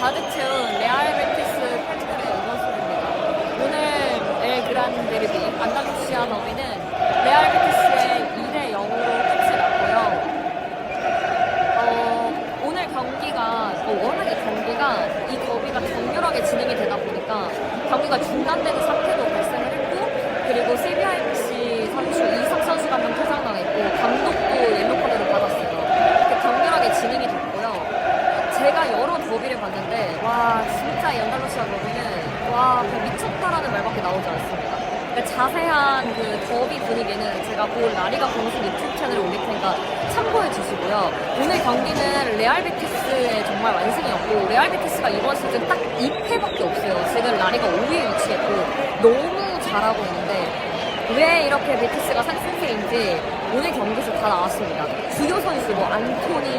가득 채운 레알 베티스 팬들의 응원소입니다. 오늘 엘 그란 데르비 안다루시아 더비는 레알 베티스의 2대 0으로 끝이 났고요. 어, 오늘 경기가 어, 워낙에 경기가 이 더비가 격렬하게 진행이 되다 보니까 경기가 중단되는 사태도 발생을 했고 그리고 더비를 봤는데 와 진짜 이 안달루시아 더비는 와 그냥 미쳤다라는 말밖에 나오지 않습니다. 그러니까 자세한 그 더비 분위기는 제가 볼 라리가 공식 유튜브 채널에 올릴 테니까 참고해 주시고요. 오늘 경기는 레알 베티스의 정말 완승이었고 레알 베티스가 이번 시즌 딱 2패밖에 없어요. 지금 라리가 5위에 위치했고 너무 잘하고 있는데 왜 이렇게 베티스가 상승세인지 오늘 경기에서 다 나왔습니다. 주요 선수 뭐 안토니